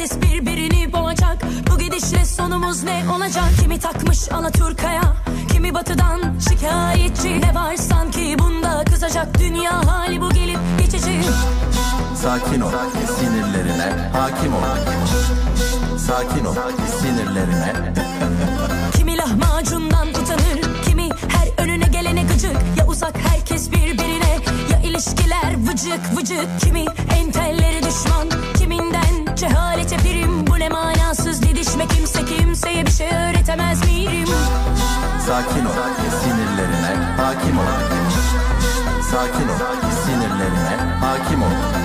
herkes birbirini boğacak. Bu gidişle sonumuz ne olacak? Kimi takmış Alaturka'ya? Kimi batıdan şikayetçi Ne var? Sanki bunda kızacak Dünya hali bu gelip geçici. Sakin ol sinirlerine hakim ol. Sakin ol sinirlerine. Kimi lahmacundan utanır Kimi her önüne gelene gıcık. Ya uzak herkes birbirine Ya ilişkiler vıcık vıcık. Kimi entelleri düşman kimseye bir şey öğretemez miyim? Sakin ol sinirlerine hakim ol. Sakin ol sinirlerine hakim ol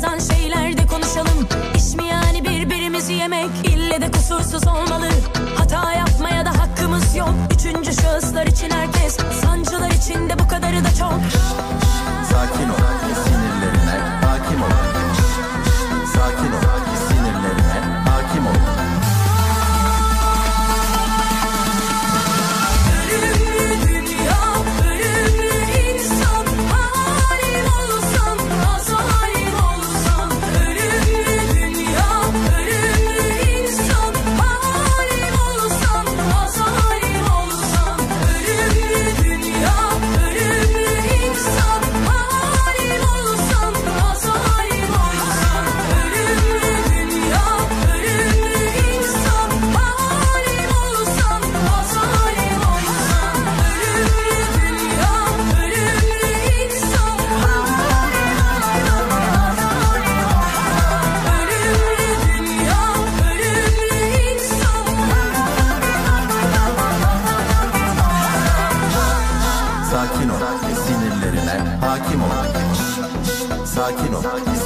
Sıradan şeylerde konuşalım. İş mi yani birbirimizi yemek? İlle de kusursuz olmalı insan Sakin